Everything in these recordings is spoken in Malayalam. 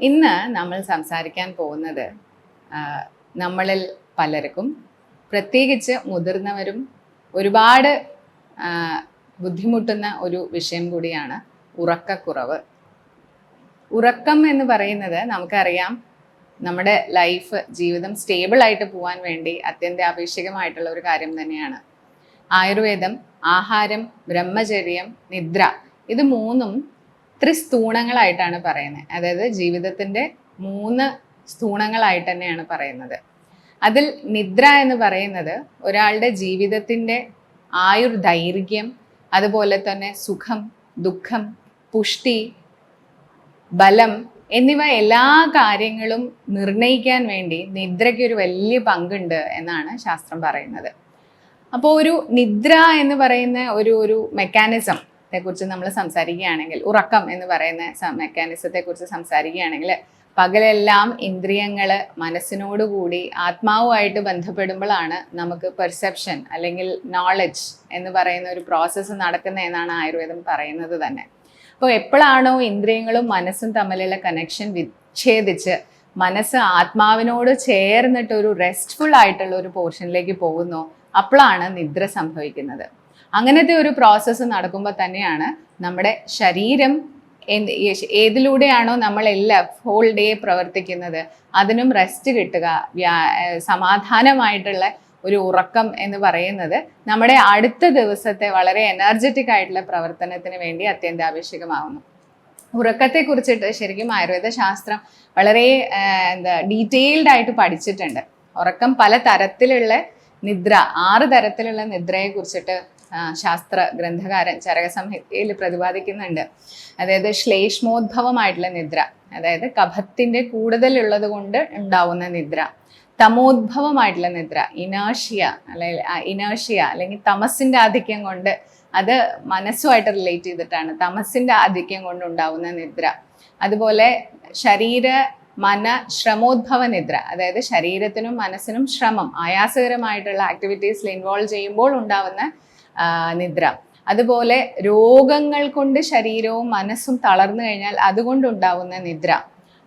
ഇന്ന് നമ്മൾ സംസാരിക്കാൻ പോകുന്നത് നമ്മളിൽ പലർക്കും പ്രത്യേകിച്ച് മുതിർന്നവരും ഒരുപാട് ബുദ്ധിമുട്ടുന്ന ഒരു വിഷയം കൂടിയാണ് ഉറക്കക്കുറവ്. ഉറക്കം എന്ന് പറയുന്നത് നമുക്കറിയാം നമ്മുടെ ലൈഫ് ജീവിതം സ്റ്റേബിൾ ആയിട്ട് പോകാൻ വേണ്ടി അത്യന്താപേക്ഷികമായിട്ടുള്ള ഒരു കാര്യം തന്നെയാണ്. ആയുർവേദം ആഹാരം ബ്രഹ്മചര്യം നിദ്ര ഇത് മൂന്നും ത്രിസ്തൂണങ്ങളായിട്ടാണ് പറയുന്നത്. അതായത് ജീവിതത്തിന്റെ മൂന്ന് സ്തൂണങ്ങളായിട്ട് തന്നെയാണ് പറയുന്നത്. അതിൽ നിദ്ര എന്ന് പറയുന്നത് ഒരാളുടെ ജീവിതത്തിന്റെ ആയുർ ദൈർഘ്യം അതുപോലെ തന്നെ സുഖം ദുഃഖം പുഷ്ടി ബലം എന്നിവ എല്ലാ കാര്യങ്ങളും നിർണയിക്കാൻ വേണ്ടി നിദ്രയ്ക്ക് ഒരു വലിയ പങ്കുണ്ട് എന്നാണ് ശാസ്ത്രം പറയുന്നത്. അപ്പോൾ ഒരു നിദ്ര എന്ന് പറയുന്ന ഒരു ഒരു മെക്കാനിസം കുറിച്ച് നമ്മൾ സംസാരിക്കുകയാണെങ്കിൽ ഉറക്കം എന്ന് പറയുന്ന മെക്കാനിസത്തെ കുറിച്ച് സംസാരിക്കുകയാണെങ്കിൽ പകലെല്ലാം ഇന്ദ്രിയങ്ങൾ മനസ്സിനോടുകൂടി ആത്മാവുമായിട്ട് ബന്ധപ്പെടുമ്പോഴാണ് നമുക്ക് പെർസെപ്ഷൻ അല്ലെങ്കിൽ നോളജ് എന്ന് പറയുന്ന ഒരു പ്രോസസ്സ് നടക്കുന്ന എന്നാണ് ആയുർവേദം പറയുന്നത് തന്നെ. അപ്പോൾ എപ്പോഴാണോ ഇന്ദ്രിയങ്ങളും മനസ്സും തമ്മിലുള്ള കണക്ഷൻ വിച്ഛേദിച്ച് മനസ്സ് ആത്മാവിനോട് ചേർന്നിട്ട് ഒരു റെസ്റ്റ്ഫുൾ ആയിട്ടുള്ള ഒരു പോർഷനിലേക്ക് പോകുന്നു അപ്പോഴാണ് നിദ്ര സംഭവിക്കുന്നത്. അങ്ങനത്തെ ഒരു പ്രോസസ്സ് നടക്കുമ്പോൾ തന്നെയാണ് നമ്മുടെ ശരീരം ഏതിലൂടെയാണോ നമ്മളെല്ലാം ഹോൾ ഡേ പ്രവർത്തിക്കുന്നത് അതിനും റെസ്റ്റ് കിട്ടുക സമാധാനമായിട്ടുള്ള ഒരു ഉറക്കം എന്ന് പറയുന്നത് നമ്മുടെ അടുത്ത ദിവസത്തെ വളരെ എനർജറ്റിക് ആയിട്ടുള്ള പ്രവർത്തനത്തിന് വേണ്ടി അത്യന്താപേക്ഷികമാവുന്നു. ഉറക്കത്തെ കുറിച്ചിട്ട് ശരിക്കും ആയുർവേദ ശാസ്ത്രം വളരെ എന്താ ഡീറ്റെയിൽഡ് ആയിട്ട് പഠിച്ചിട്ടുണ്ട്. ഉറക്കം പല തരത്തിലുള്ള നിദ്ര ആറ് തരത്തിലുള്ള നിദ്രയെ കുറിച്ചിട്ട് ശാസ്ത്ര ഗ്രന്ഥകാരൻ ചരകസംഹിതയിൽ പ്രതിപാദിക്കുന്നുണ്ട്. അതായത് ശ്ലേഷ്മോദ്ഭവമായിട്ടുള്ള നിദ്ര അതായത് കഫത്തിന്റെ കൂടുതലുള്ളത് കൊണ്ട് ഉണ്ടാവുന്ന നിദ്ര തമോദ്ഭവമായിട്ടുള്ള നിദ്ര ഇനേഷ്യ അല്ലെങ്കിൽ ഇനേഷ്യ അല്ലെങ്കിൽ തമസിന്റെ ആധിക്യം കൊണ്ട് അത് മനസ്സുമായിട്ട് റിലേറ്റ് ചെയ്തിട്ടാണ് തമസിന്റെ ആധിക്യം കൊണ്ട് ഉണ്ടാവുന്ന നിദ്ര. അതുപോലെ ശരീര മന ശ്രമോദ്ഭവ നിദ്ര അതായത് ശരീരത്തിനും മനസ്സിനും ശ്രമം ആയാസകരമായിട്ടുള്ള ആക്ടിവിറ്റീസിൽ ഇൻവോൾവ് ചെയ്യുമ്പോൾ ഉണ്ടാവുന്ന നിദ്ര. അതുപോലെ രോഗങ്ങൾ കൊണ്ട് ശരീരവും മനസ്സും തളർന്നു കഴിഞ്ഞാൽ അതുകൊണ്ടുണ്ടാവുന്ന നിദ്ര.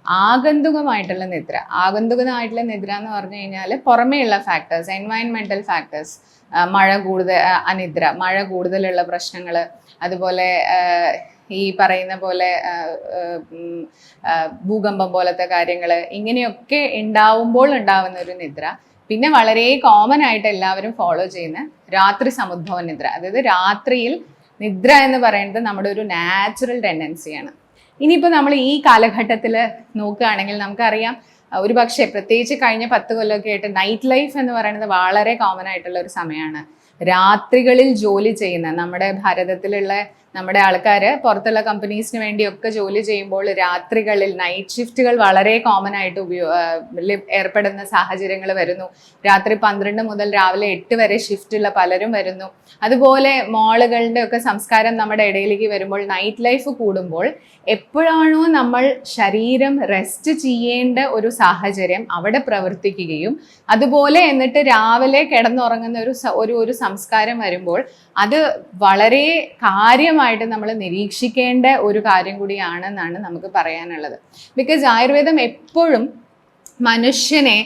ആഗന്തുകമായിട്ടുള്ള നിദ്ര. ആഗന്തുകമായിട്ടുള്ള നിദ്ര എന്ന് പറഞ്ഞു കഴിഞ്ഞാൽ പുറമേയുള്ള ഫാക്ടേഴ്സ് എൻവയൺമെന്റൽ ഫാക്ടേഴ്സ് മഴ കൂടുതൽ അനിദ്ര മഴ കൂടുതലുള്ള പ്രശ്നങ്ങൾ അതുപോലെ ഈ പറയുന്ന പോലെ ഭൂകമ്പം പോലത്തെ കാര്യങ്ങൾ ഇങ്ങനെയൊക്കെ ഉണ്ടാവുമ്പോൾ ഉണ്ടാവുന്ന ഒരു നിദ്ര. പിന്നെ വളരെ കോമൺ ആയിട്ട് എല്ലാവരും ഫോളോ ചെയ്യുന്ന രാത്രി സമുദ്ഭവ നിദ്ര. അതായത് രാത്രിയിൽ നിദ്ര എന്ന് പറയുന്നത് നമ്മുടെ ഒരു നാച്ചുറൽ ടെൻഡൻസിയാണ് ഇനിയിപ്പോൾ നമ്മൾ ഈ കാലഘട്ടത്തിൽ നോക്കുകയാണെങ്കിൽ നമുക്കറിയാം ഒരു പക്ഷേ പ്രത്യേകിച്ച് കഴിഞ്ഞ പത്ത് കൊല്ലമൊക്കെ ആയിട്ട് നൈറ്റ് ലൈഫ് എന്ന് പറയുന്നത് വളരെ കോമൺ ആയിട്ടുള്ള ഒരു സമയമാണ്. രാത്രികളിൽ ജോലി ചെയ്യുന്ന നമ്മുടെ ഭാരതത്തിലുള്ള നമ്മുടെ ആൾക്കാർ പുറത്തുള്ള കമ്പനീസിന് വേണ്ടിയൊക്കെ ജോലി ചെയ്യുമ്പോൾ രാത്രികളിൽ നൈറ്റ് ഷിഫ്റ്റുകൾ വളരെ കോമൺ ആയിട്ട് ഉപയോ ഏർപ്പെടുന്ന സാഹചര്യങ്ങൾ വരുന്നു. രാത്രി പന്ത്രണ്ട് മുതൽ രാവിലെ എട്ട് വരെ ഷിഫ്റ്റുള്ള പലരും വരുന്നു. അതുപോലെ മോളുകളുടെ ഒക്കെ സംസ്കാരം നമ്മുടെ ഇടയിലേക്ക് വരുമ്പോൾ നൈറ്റ് ലൈഫ് കൂടുമ്പോൾ എപ്പോഴാണോ നമ്മൾ ശരീരം റെസ്റ്റ് ചെയ്യേണ്ട ഒരു സാഹചര്യം അവിടെ പ്രവർത്തിക്കുകയും അതുപോലെ എന്നിട്ട് രാവിലെ കിടന്നുറങ്ങുന്ന ഒരു ഒരു സംസ്കാരം വരുമ്പോൾ അത് വളരെ കാര്യമായിട്ട് നമ്മൾ നിരീക്ഷിക്കേണ്ട ഒരു കാര്യം കൂടിയാണെന്നാണ് നമുക്ക് പറയാനുള്ളത്. ബിക്കോസ് ആയുർവേദം എപ്പോഴും മനുഷ്യനെ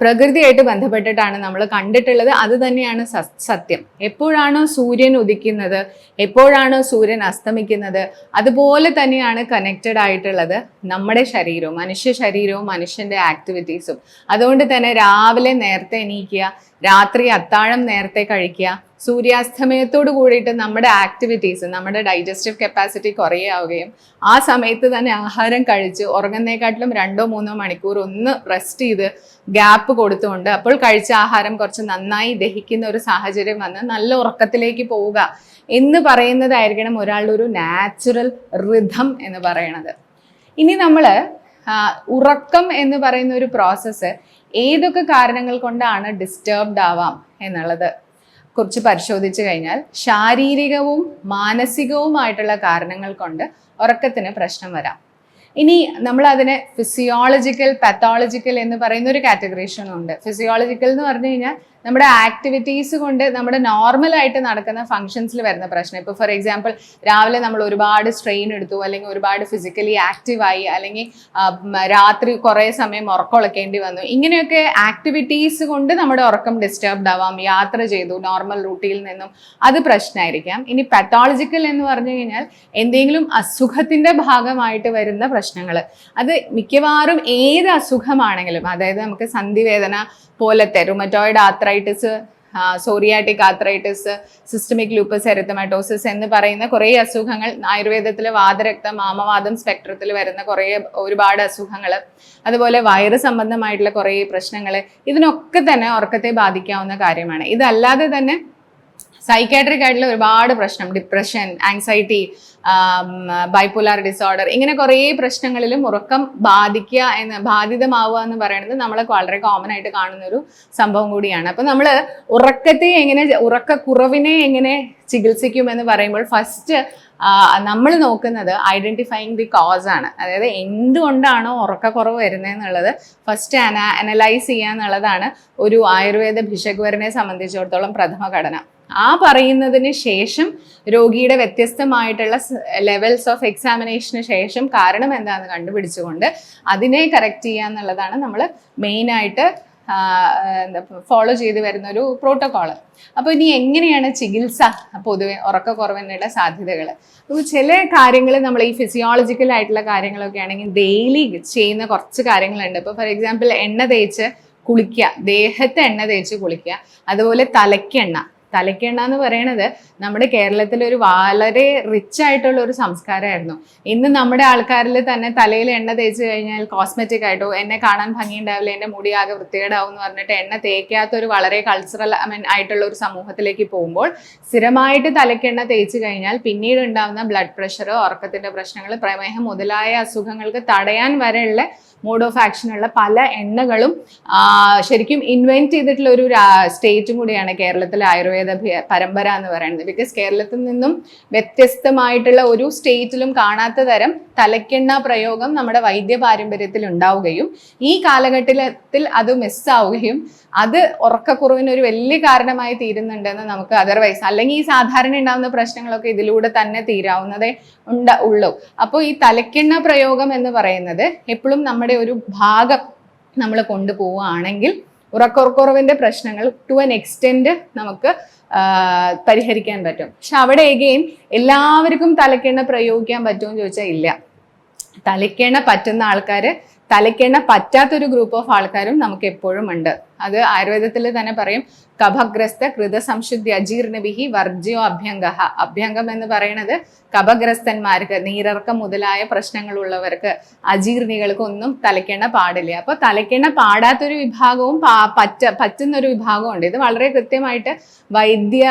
പ്രകൃതിയായിട്ട് ബന്ധപ്പെട്ടിട്ടാണ് നമ്മൾ കണ്ടിട്ടുള്ളത്. അത് തന്നെയാണ് സത്യം. എപ്പോഴാണോ സൂര്യൻ ഉദിക്കുന്നത് എപ്പോഴാണോ സൂര്യൻ അസ്തമിക്കുന്നത് അതുപോലെ തന്നെയാണ് കണക്റ്റഡ് ആയിട്ടുള്ളത് നമ്മുടെ ശരീരവും മനുഷ്യ ശരീരവും മനുഷ്യന്റെ ആക്ടിവിറ്റീസും അതുകൊണ്ട് തന്നെ രാവിലെ നേരത്തെ എണീക്കുക രാത്രി അത്താഴം നേരത്തെ കഴിക്കുക. സൂര്യാസ്തമയത്തോട് കൂടിയിട്ട് നമ്മുടെ ആക്ടിവിറ്റീസ് നമ്മുടെ ഡൈജസ്റ്റീവ് കപ്പാസിറ്റി കുറയാവുകയും ആ സമയത്ത് തന്നെ ആഹാരം കഴിച്ച് ഉറങ്ങുന്നേക്കാട്ടിലും രണ്ടോ മൂന്നോ മണിക്കൂർ ഒന്ന് റെസ്റ്റ് ചെയ്ത് ഗ്യാപ്പ് കൊടുത്തുകൊണ്ട് അപ്പോൾ കഴിച്ച ആഹാരം കുറച്ച് നന്നായി ദഹിക്കുന്ന ഒരു സാഹചര്യം വന്ന് നല്ല ഉറക്കത്തിലേക്ക് പോവുക എന്ന് പറയുന്നതായിരിക്കണം ഒരാളുടെ ഒരു നാച്ചുറൽ റിഥം എന്ന് പറയണത്. ഇനി നമ്മൾ ഉറക്കം എന്ന് പറയുന്ന ഒരു പ്രോസസ്സ് ഏതൊക്കെ കാരണങ്ങൾ കൊണ്ടാണ് ഡിസ്റ്റർബ്ഡ് ആവാം എന്നുള്ളത് കുറിച്ച് പരിശോധിച്ചു കഴിഞ്ഞാൽ ശാരീരികവും മാനസികവുമായിട്ടുള്ള കാരണങ്ങൾ കൊണ്ട് ഉറക്കത്തിന് പ്രശ്നം വരാം. ഇനി നമ്മൾ അതിനെ ഫിസിയോളജിക്കൽ പാത്തോളജിക്കൽ എന്ന് പറയുന്ന ഒരു കാറ്റഗറേഷൻ ഉണ്ട്. ഫിസിയോളജിക്കൽ എന്ന് പറഞ്ഞു കഴിഞ്ഞാൽ നമ്മുടെ ആക്ടിവിറ്റീസ് കൊണ്ട് നമ്മുടെ നോർമൽ ആയിട്ട് നടക്കുന്ന ഫങ്ഷൻസിൽ വരുന്ന പ്രശ്നം. ഇപ്പോൾ ഫോർ എക്സാമ്പിൾ രാവിലെ നമ്മൾ ഒരുപാട് സ്ട്രെയിൻ എടുത്തു അല്ലെങ്കിൽ ഒരുപാട് ഫിസിക്കലി ആക്റ്റീവായി അല്ലെങ്കിൽ രാത്രി കുറേ സമയം ഉറക്കമുളക്കേണ്ടി വന്നു. ഇങ്ങനെയൊക്കെ ആക്ടിവിറ്റീസ് കൊണ്ട് നമ്മുടെ ഉറക്കം ഡിസ്റ്റർബ്ഡ് ആവാം യാത്ര ചെയ്തു നോർമൽ റൂട്ടിൽ നിന്നും അത് പ്രശ്നമായിരിക്കാം ഇനി പത്തോളജിക്കൽ എന്ന് പറഞ്ഞു കഴിഞ്ഞാൽ എന്തെങ്കിലും അസുഖത്തിന്റെ ഭാഗമായിട്ട് വരുന്ന പ്രശ്നങ്ങൾ. അത് മിക്കവാറും ഏത് അസുഖമാണെങ്കിലും അതായത് നമുക്ക് സന്ധിവേദന പോലത്തെ rheumatoid arthritis psoriatic arthritis systemic lupus erythematosus എന്ന് പറയുന്ന കുറേ അസുഖങ്ങൾ ആയുർവേദത്തിൽ വാതരക്തം മാമവാദം സ്പെക്ട്രത്തിൽ വരുന്ന കുറേ ഒരുപാട് അസുഖങ്ങൾ അതുപോലെ വയറ് സംബന്ധമായിട്ടുള്ള കുറേ പ്രശ്നങ്ങൾ ഇതിനൊക്കെ തന്നെ ഉറക്കത്തെ ബാധിക്കാവുന്ന കാര്യമാണ്. ഇതല്ലാതെ തന്നെ സൈക്കാട്രിക് ആയിട്ടുള്ള ഒരുപാട് പ്രശ്നം. ഡിപ്രഷൻ ആങ്സൈറ്റി ബൈപോലാർ ഡിസോർഡർ ഇങ്ങനെ കുറേ പ്രശ്നങ്ങളിലും ഉറക്കം ബാധിക്കുക എന്ന് ബാധിതമാവുക എന്ന് പറയുന്നത് നമ്മൾ വളരെ കോമൺ ആയിട്ട് കാണുന്ന ഒരു സംഭവം കൂടിയാണ്. അപ്പൊ നമ്മൾ ഉറക്കത്തെ എങ്ങനെ ഉറക്കക്കുറവിനെ എങ്ങനെ ചികിത്സിക്കും എന്ന് പറയുമ്പോൾ ഫസ്റ്റ് നമ്മൾ നോക്കുന്നത് ഐഡന്റിഫൈങ് ദി കോസ് ആണ്. അതായത് എന്തുകൊണ്ടാണോ ഉറക്കക്കുറവ് വരുന്നതെന്നുള്ളത് ഫസ്റ്റ് അന അനലൈസ് ചെയ്യുക എന്നുള്ളതാണ് ഒരു ആയുർവേദ ഭിഷഗ്വരനെ സംബന്ധിച്ചിടത്തോളം പ്രഥമ ഘടന. ആ പറയുന്നതിന് ശേഷം രോഗിയുടെ വ്യത്യസ്തമായിട്ടുള്ള ലെവൽസ് ഓഫ് എക്സാമിനേഷന് ശേഷം കാരണം എന്താണെന്ന് കണ്ടുപിടിച്ചുകൊണ്ട് അതിനെ കറക്റ്റ് ചെയ്യുക എന്നുള്ളതാണ് നമ്മൾ മെയിനായിട്ട് ഫോളോ ചെയ്ത് വരുന്ന ഒരു പ്രോട്ടോകോൾ അപ്പോൾ ഇനി എങ്ങനെയാണ് ചികിത്സ? പൊതുവെ ഉറക്കക്കുറവിനുള്ള സാധ്യതകൾ അപ്പോൾ ചില കാര്യങ്ങൾ നമ്മൾ ഈ ഫിസിയോളജിക്കൽ ആയിട്ടുള്ള കാര്യങ്ങളൊക്കെ ആണെങ്കിൽ ഡെയിലി ചെയ്യുന്ന കുറച്ച് കാര്യങ്ങളുണ്ട്. ഇപ്പോൾ ഫോർ എക്സാമ്പിൾ എണ്ണ തേച്ച് കുളിക്കുക. ദേഹത്തെ എണ്ണ തേച്ച് കുളിക്കുക. അതുപോലെ തലയ്ക്കെണ്ണ തലയ്ക്കെണ്ണ എന്ന് പറയണത് നമ്മുടെ കേരളത്തിൽ ഒരു വളരെ റിച്ച് ആയിട്ടുള്ള ഒരു സംസ്കാരമായിരുന്നു. ഇന്ന് നമ്മുടെ ആൾക്കാരിൽ തന്നെ തലയിൽ എണ്ണ തേച്ച് കഴിഞ്ഞാൽ കോസ്മെറ്റിക് ആയിട്ടോ എന്നെ കാണാൻ ഭംഗിയുണ്ടാവില്ല എന്റെ മുടി ആകെ വൃത്തികേടാവും എന്ന് പറഞ്ഞിട്ട് എണ്ണ തേക്കാത്ത ഒരു വളരെ കൾച്ചറൽ ഐ മീൻ ആയിട്ടുള്ള ഒരു സമൂഹത്തിലേക്ക് പോകുമ്പോൾ സ്ഥിരമായിട്ട് തലയ്ക്കെണ്ണ തേച്ച് കഴിഞ്ഞാൽ പിന്നീട് ഉണ്ടാകുന്ന ബ്ലഡ് പ്രഷർ ഉറക്കത്തിന്റെ പ്രശ്നങ്ങൾ പ്രമേഹം മുതലായ അസുഖങ്ങൾക്ക് തടയാൻ വരെയുള്ള മോഡ് ഓഫ് ആക്ഷനുള്ള പല എണ്ണകളും ശരിക്കും ഇൻവെന്റ് ചെയ്തിട്ടുള്ള ഒരു സ്റ്റേറ്റും കൂടിയാണ് കേരളത്തിലെ ആയുർവേദ പരമ്പര എന്ന് പറയുന്നത്. ബിക്കോസ് കേരളത്തിൽ നിന്നും വ്യത്യസ്തമായിട്ടുള്ള ഒരു സ്റ്റേറ്റിലും കാണാത്ത തരം തലക്കെണ്ണ പ്രയോഗം നമ്മുടെ വൈദ്യ പാരമ്പര്യത്തിൽ ഉണ്ടാവുകയും ഈ കാലഘട്ടത്തിൽ അത് മിസ്സാവുകയും അത് ഉറക്കക്കുറവിന് ഒരു വലിയ കാരണമായി തീരുന്നുണ്ടെന്ന് നമുക്ക് അതർവൈസ് അല്ലെങ്കിൽ ഈ സാധാരണ ഉണ്ടാകുന്ന പ്രശ്നങ്ങളൊക്കെ ഇതിലൂടെ തന്നെ തീരാവുന്നതേ ഉണ്ട ഉള്ളൂ. അപ്പോൾ ഈ തലക്കെണ്ണ പ്രയോഗം എന്ന് പറയുന്നത് എപ്പോഴും നമ്മുടെ ഒരു ഭാഗം നമ്മൾ കൊണ്ടുപോവുകയാണെങ്കിൽ ഉറക്കുറക്കുറവിന്റെ പ്രശ്നങ്ങൾ ടു എൻ എക്സ്റ്റെൻഡ് നമുക്ക് പരിഹരിക്കാൻ പറ്റും. പക്ഷെ അവിടെ എഗെയിൻ എല്ലാവർക്കും തലക്കെണ്ണ പ്രയോഗിക്കാൻ പറ്റുമെന്ന് ചോദിച്ചാൽ ഇല്ല. തലക്കെണ്ണ പറ്റുന്ന ആൾക്കാർ തലക്കെണ്ണ പറ്റാത്തൊരു ഗ്രൂപ്പ് ഓഫ് ആൾക്കാരും നമുക്ക് എപ്പോഴും ഉണ്ട്. അത് ആയുർവേദത്തിൽ തന്നെ പറയും കഭഗ്രസ്ത കൃത സംശുദ്ധി അജീർണവിഹി വർജ്യോ അഭ്യംഗ അഭ്യംഗം എന്ന് പറയുന്നത് കഭഗ്രസ്തന്മാർക്ക് നീരർക്കം മുതലായ പ്രശ്നങ്ങളുള്ളവർക്ക് അജീർണികൾക്ക് ഒന്നും തലക്കെണ്ണ പാടില്ല. അപ്പോൾ തലക്കെണ്ണ പാടാത്തൊരു വിഭാഗവും പറ്റ പറ്റുന്ന ഒരു വിഭാഗമുണ്ട് ഇത് വളരെ കൃത്യമായിട്ട് വൈദ്യ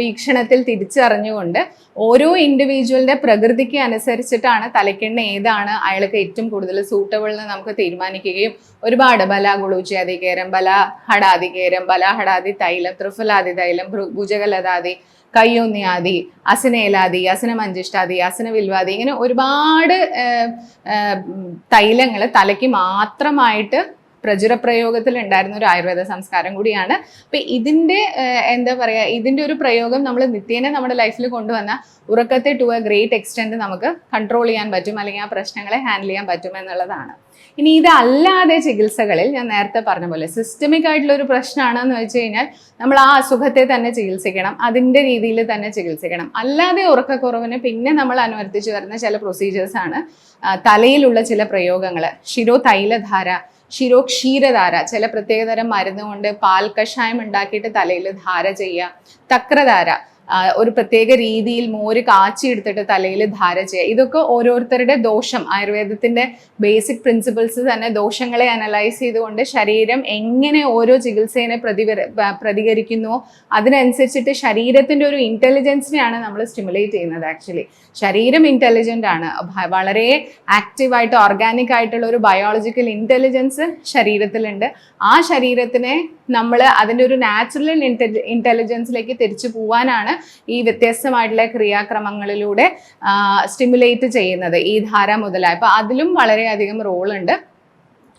വീക്ഷണത്തിൽ തിരിച്ചറിഞ്ഞുകൊണ്ട് ഓരോ ഇൻഡിവിജ്വലിന്റെ പ്രകൃതിക്ക് അനുസരിച്ചിട്ടാണ് തലക്കെണ്ണ ഏതാണ് അയാൾക്ക് ഏറ്റവും കൂടുതൽ സൂട്ടബിൾ എന്ന് നമുക്ക് തീരുമാനിക്കുകയും. ഒരുപാട് ബല ഗുളൂച്ചാതികേരം ബല ഹടാതികേരം ബല ഹടാതി തൈലം ത്രിഫലാദി തൈലം ഭൃ- ഭുജകലതാതി കയ്യൊന്നിയാതി അസനേലാതി അസന അസനവിൽവാതി ഇങ്ങനെ ഒരുപാട് തൈലങ്ങൾ തലയ്ക്ക് മാത്രമായിട്ട് പ്രചുരപ്രയോഗത്തിൽ ഉണ്ടായിരുന്ന ഒരു ആയുർവേദ സംസ്കാരം കൂടിയാണ്. അപ്പൊ ഇതിന്റെ എന്താ പറയാ ഇതിന്റെ ഒരു പ്രയോഗം നമ്മൾ നിത്യേന നമ്മുടെ ലൈഫിൽ കൊണ്ടുവന്ന ഉറക്കത്തെ ടു എ ഗ്രേറ്റ് എക്സ്റ്റെന്റ് നമുക്ക് കൺട്രോൾ ചെയ്യാൻ പറ്റും അല്ലെങ്കിൽ ആ പ്രശ്നങ്ങളെ ഹാൻഡിൽ ചെയ്യാൻ പറ്റും എന്നുള്ളതാണ്. ഇനി ഇതല്ലാതെ ചികിത്സകളിൽ ഞാൻ നേരത്തെ പറഞ്ഞ പോലെ സിസ്റ്റമിക് ആയിട്ടുള്ള ഒരു പ്രശ്നമാണെന്ന് വെച്ച് കഴിഞ്ഞാൽ നമ്മൾ ആ അസുഖത്തെ തന്നെ ചികിത്സിക്കണം അതിന്റെ രീതിയിൽ തന്നെ ചികിത്സിക്കണം. അല്ലാതെ ഉറക്കക്കുറവിന് പിന്നെ നമ്മൾ അനുവർത്തിച്ചു വരുന്ന ചില പ്രൊസീജിയേഴ്സാണ് തലയിലുള്ള ചില പ്രയോഗങ്ങൾ ശിരോ തൈലധാര ശിരോ ക്ഷീരധാര ചില പ്രത്യേകതരം മരുന്നുകൊണ്ട് പാൽ കഷായം ഉണ്ടാക്കിയിട്ട് തലയിൽ ധാര ചെയ്യുക തക്രധാര ഒരു പ്രത്യേക രീതിയിൽ മോര് കാച്ചിയെടുത്തിട്ട് തലയിൽ ധാര ചെയ്യുക. ഇതൊക്കെ ഓരോരുത്തരുടെ ദോഷം. ആയുർവേദത്തിന്റെ ബേസിക് പ്രിൻസിപ്പിൾസ് തന്നെ ദോഷങ്ങളെ അനലൈസ് ചെയ്തുകൊണ്ട് ശരീരം എങ്ങനെ ഓരോ ചികിത്സയെ പ്രതിവര പ്രതികരിക്കുന്നു അതിനനുസരിച്ചിട്ട് ശരീരത്തിന്റെ ഒരു ഇന്റലിജൻസിനെയാണ് നമ്മൾ സ്റ്റിമുലേറ്റ് ചെയ്യുന്നത് ആക്ച്വലി ശരീരം ഇന്റലിജന്റ് ആണ്. വളരെ ആക്റ്റീവായിട്ട് ഓർഗാനിക് ആയിട്ടുള്ള ഒരു ബയോളജിക്കൽ ഇന്റലിജൻസ് ശരീരത്തിലുണ്ട്. ആ ശരീരത്തിനെ നമ്മൾ അതിന്റെ ഒരു നാച്ചുറൽ ഇന്റലിജൻസിലേക്ക് തിരിച്ചു പോവാനാണ് ഈ വ്യത്യസ്തമായിട്ടുള്ള ക്രിയാക്രമങ്ങളിലൂടെ സ്റ്റിമുലേറ്റ് ചെയ്യുന്നത് ഈ ധാര മുതലായ. അപ്പോൾ അതിലും വളരെയധികം റോളുണ്ട്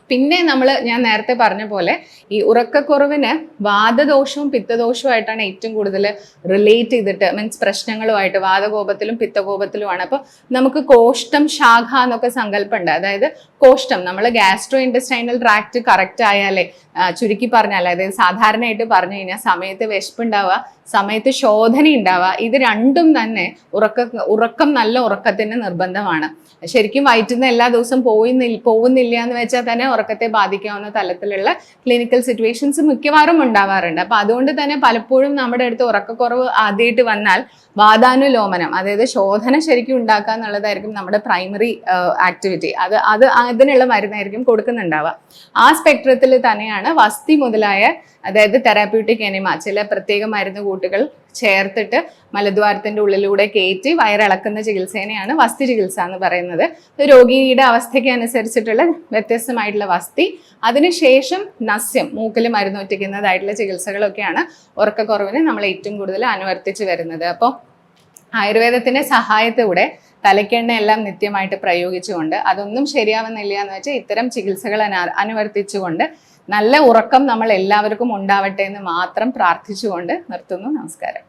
പിന്നെ നമ്മൾ ഞാൻ നേരത്തെ പറഞ്ഞ പോലെ ഈ ഉറക്കക്കുറവിന് വാദദോഷവും പിത്തദോഷവുമായിട്ടാണ് ഏറ്റവും കൂടുതൽ റിലേറ്റ് ചെയ്തിട്ട് മീൻസ് പ്രശ്നങ്ങളുമായിട്ട് വാദകോപത്തിലും പിത്തകോപത്തിലുമാണ്. അപ്പോൾ നമുക്ക് കോഷ്ടം ശാഖ എന്നൊക്കെ സങ്കല്പമുണ്ട്. അതായത് കോഷ്ടം നമ്മൾ ഗ്യാസ്ട്രോ ഇൻഡസ്റ്റൈനൽ ട്രാക്ട് കറക്റ്റ് ആയാലേ ചുരുക്കി പറഞ്ഞാൽ അതായത് സാധാരണയായിട്ട് പറഞ്ഞു കഴിഞ്ഞാൽ സമയത്ത് വിശപ്പുണ്ടാവുക സമയത്ത് ശോധന ഉണ്ടാവുക ഇത് രണ്ടും തന്നെ ഉറക്ക ഉറക്കം നല്ല ഉറക്കത്തിന് നിർബന്ധമാണ്. ശരിക്കും വയറ്റുന്ന എല്ലാ ദിവസവും പോയി പോകുന്നില്ല എന്ന് വെച്ചാൽ തന്നെ ഉറക്കത്തെ ബാധിക്കാവുന്ന തലത്തിലുള്ള ക്ലിനിക്കൽ സിറ്റുവേഷൻസ് മിക്കവാറും ഉണ്ടാവാറുണ്ട്. അപ്പൊ അതുകൊണ്ട് തന്നെ പലപ്പോഴും നമ്മുടെ അടുത്ത് ഉറക്കക്കുറവ് ആദ്യമായിട്ട് വന്നാൽ വാതാനുലോമനം അതായത് ശോധന ശരിക്കും ഉണ്ടാക്കുക എന്നുള്ളതായിരിക്കും നമ്മുടെ പ്രൈമറി ആക്ടിവിറ്റി അത് അത് അതിനുള്ള മരുന്നായിരിക്കും കൊടുക്കുന്നുണ്ടാവുക. ആ സ്പെക്ട്രത്തിൽ തന്നെയാണ് വസ്തി മുതലായ അതായത് തെറാപ്യൂട്ടിക് എനിമ ചില പ്രത്യേക മരുന്ന് കൂട്ടുകൾ ചേർത്തിട്ട് മലദ്വാരത്തിന്റെ ഉള്ളിലൂടെ കയറ്റി വയറിളക്കുന്ന ചികിത്സേനെയാണ് വസ്തി ചികിത്സ എന്ന് പറയുന്നത്. രോഗിയുടെ അവസ്ഥയ്ക്ക് അനുസരിച്ചിട്ടുള്ള വ്യത്യസ്തമായിട്ടുള്ള വസ്തി. അതിനുശേഷം നസ്യം മൂക്കിൽ മരുന്ന് ഒറ്റിക്കുന്നതായിട്ടുള്ള ചികിത്സകളൊക്കെയാണ് ഉറക്കക്കുറവിന് നമ്മൾ ഏറ്റവും കൂടുതൽ അനുവർത്തിച്ച് വരുന്നത്. അപ്പോൾ ആയുർവേദത്തിന്റെ സഹായത്തോടെ തലയ്ക്കെണ്ണ എല്ലാം നിത്യമായിട്ട് പ്രയോഗിച്ചുകൊണ്ട് അതൊന്നും ശരിയാവുന്നില്ല എന്ന് വെച്ചാൽ ഇത്തരം ചികിത്സകൾ അനുവർത്തിച്ചുകൊണ്ട് നല്ല ഉറക്കം നമ്മൾ എല്ലാവർക്കും ഉണ്ടാവട്ടെ എന്ന് മാത്രം പ്രാർത്ഥിച്ചുകൊണ്ട് നിർത്തുന്നു. നമസ്കാരം.